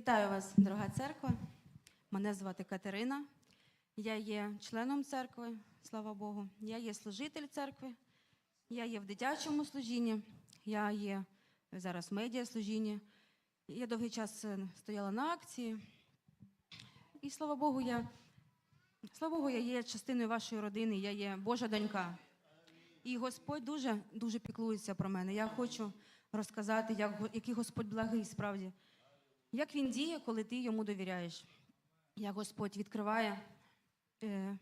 Вітаю вас, дорога церква. Мене звати Катерина. Я є членом церкви, слава Богу. Я є служитель церкви. Я є в дитячому служінні. Я є зараз в медіаслужінні. Я довгий час е, стояла на акції. І слава Богу, я, слава Богу, я є частиною вашої родини, я є Божа донька. І Господь дуже, дуже піклується про мене. Я хочу розказати, як, який Господь благий справді. Як він діє, коли ти йому довіряєш? Як Господь відкриває, е,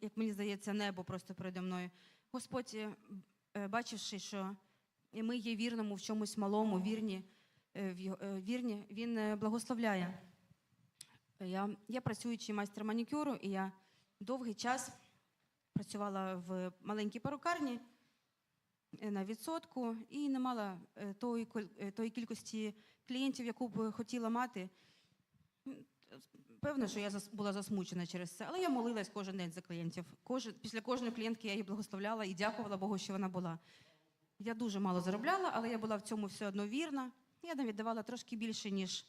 як мені здається, небо просто передо мною. Господь, е, е, бачивши, що ми є вірному в чомусь малому, вірні, вірні він благословляє. Я, я працюючий майстер манікюру, і я довгий час працювала в маленькій перукарні е, на відсотку і не мала е, е, тої кількості клієнтів, яку б хотіла мати. Певно, що я була засмучена через це, але я молилась кожен день за клієнтів. Після кожної клієнтки я її благословляла і дякувала Богу, що вона була. Я дуже мало заробляла, але я була в цьому все одно вірна. Я навіть давала трошки більше, ніж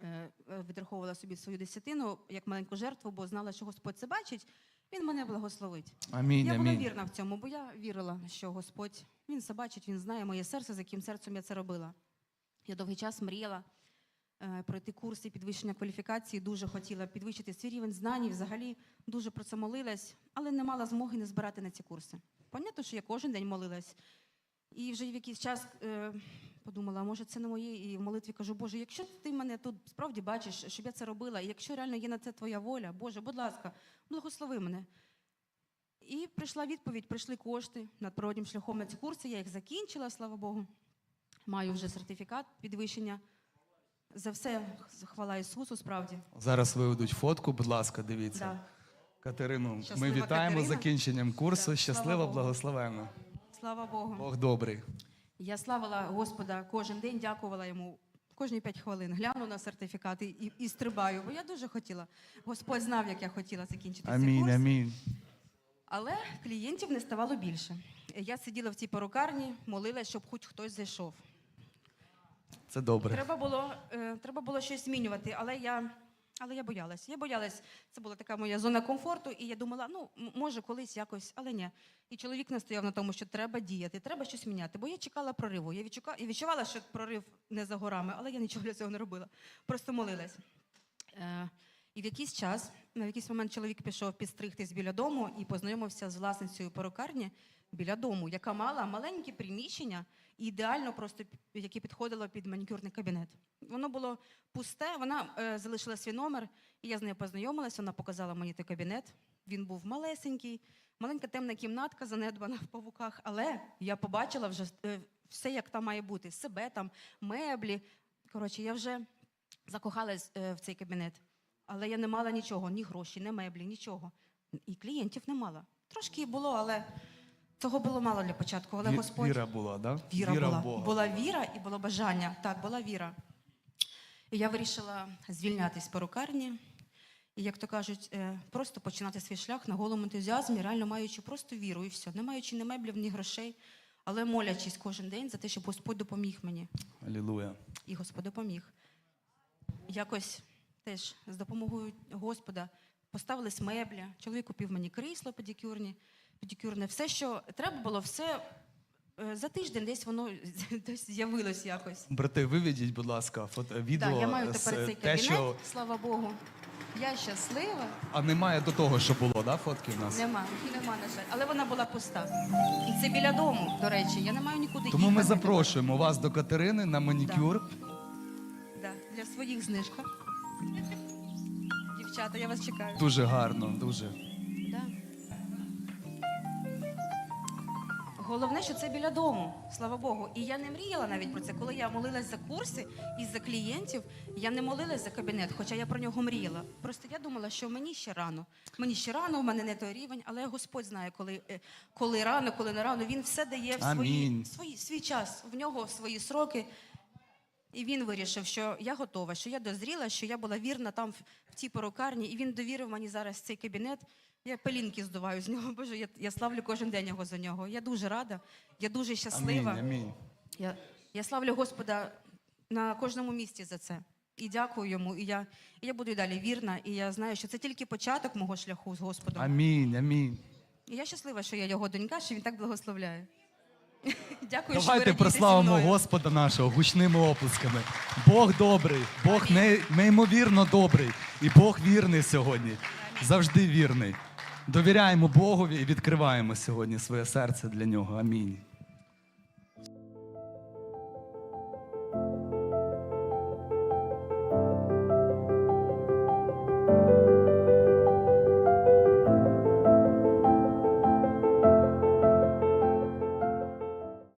е, е, відраховувала собі свою десятину як маленьку жертву, бо знала, що Господь це бачить, він мене благословить. Амінь, Я була амінь. вірна в цьому, бо я вірила, що Господь він все бачить, він знає моє серце, з яким серцем я це робила. Я довгий час мріяла е, пройти курси підвищення кваліфікації, дуже хотіла підвищити свій рівень знань, і взагалі дуже про це молилась, але не мала змоги не збирати на ці курси. Понятно, що я кожен день молилась. І вже в якийсь час е, подумала, а може це не моє, і в молитві кажу, Боже, якщо ти мене тут справді бачиш, щоб я це робила, і якщо реально є на це твоя воля, Боже, будь ласка, благослови мене. І прийшла відповідь, прийшли кошти над природнім шляхом на ці курси. Я їх закінчила, слава Богу. Маю вже сертифікат підвищення. За все хвала Ісусу, справді. Зараз виведуть фотку, будь ласка, дивіться. Да. Катерину, ми вітаємо Катерина. закінченням курсу. Да, Щаслива, слава Богу. благословенна. Слава Богу. Бог добрий. Я славила Господа кожен день, дякувала йому. Кожні п'ять хвилин гляну на сертифікат і, і, і стрибаю, бо я дуже хотіла. Господь знав, як я хотіла закінчити цей Амінь, курс. амінь. Але клієнтів не ставало більше. Я сиділа в цій перукарні, молилась, щоб хоч хтось зайшов. Це добре. Треба було, е, треба було щось змінювати, але я, але я боялась. Я боялась, це була така моя зона комфорту, і я думала, ну, може, колись якось, але ні. І чоловік настояв на тому, що треба діяти, треба щось міняти. Бо я чекала прориву. Я відчука, я відчувала, що прорив не за горами, але я нічого для цього не робила. Просто молилась. Е, і в якийсь час, на якийсь момент чоловік пішов підстригтись біля дому і познайомився з власницею перукарні біля дому, яка мала маленьке приміщення, ідеально просто яке підходило під манікюрний кабінет. Воно було пусте, вона е, залишила свій номер, і я з нею познайомилася, вона показала мені той кабінет. Він був малесенький, маленька темна кімнатка, занедбана в павуках, але я побачила вже е, все, як там має бути: себе там, меблі. Коротше, я вже закохалась е, в цей кабінет. Але я не мала нічого, ні грошей, ні меблі, нічого. І клієнтів не мала. Трошки було, але цього було мало для початку. Але Ві- Господь Віра була, да? віра, в була. Бога. Була віра і було бажання. Так, була віра. І я вирішила звільнятись з перукарні. І, як то кажуть, е, просто починати свій шлях на голому ентузіазмі, реально маючи просто віру і все, не маючи ні меблів, ні грошей, але молячись кожен день за те, щоб Господь допоміг мені. Алілуя. І Господь допоміг. Якось теж з допомогою Господа поставились меблі. Чоловік купив мені крісло педикюрні, педикюрне. Все, що треба було, все е, за тиждень десь воно десь з'явилось якось. Брати, виведіть, будь ласка, фото, відео. Так, я маю тепер цей те, кабінет, що... слава Богу. Я щаслива. А немає до того, що було, да, фотки в нас? Нема, нема, на жаль. Але вона була пуста. І це біля дому, до речі. Я не маю нікуди Тому ми запрошуємо вас до Катерини на манікюр. Да, для своїх знижка. Дівчата, я вас чекаю. Дуже гарно, дуже. Головне, що це біля дому, слава Богу. І я не мріяла навіть про це. Коли я молилась за курси і за клієнтів, я не молилась за кабінет, хоча я про нього мріяла. Просто я думала, що мені ще рано. Мені ще рано, в мене не той рівень, але Господь знає, коли, е, коли рано, коли не рано. Він все дає в свої, свої, свій час, в нього свої сроки. І він вирішив, що я готова, що я дозріла, що я була вірна там в, цій перукарні, і він довірив мені зараз цей кабінет. Я пелінки здуваю з нього. Боже, я, я славлю кожен день його за нього. Я дуже рада, я дуже Амінь, щаслива. амінь. Я, я славлю Господа на кожному місці за це. і дякую йому. І я, і я буду і далі вірна. І я знаю, що це тільки початок мого шляху з Господом. Амінь, амінь. І я щаслива, що я його донька, що він так благословляє. Дякую, що ви Давайте радієте зі прославимо мною. Господа нашого гучними оплесками. Бог добрий, Бог не- неймовірно добрий. І Бог вірний сьогодні. Завжди вірний. Довіряємо Богові і відкриваємо сьогодні своє серце для нього. Амінь.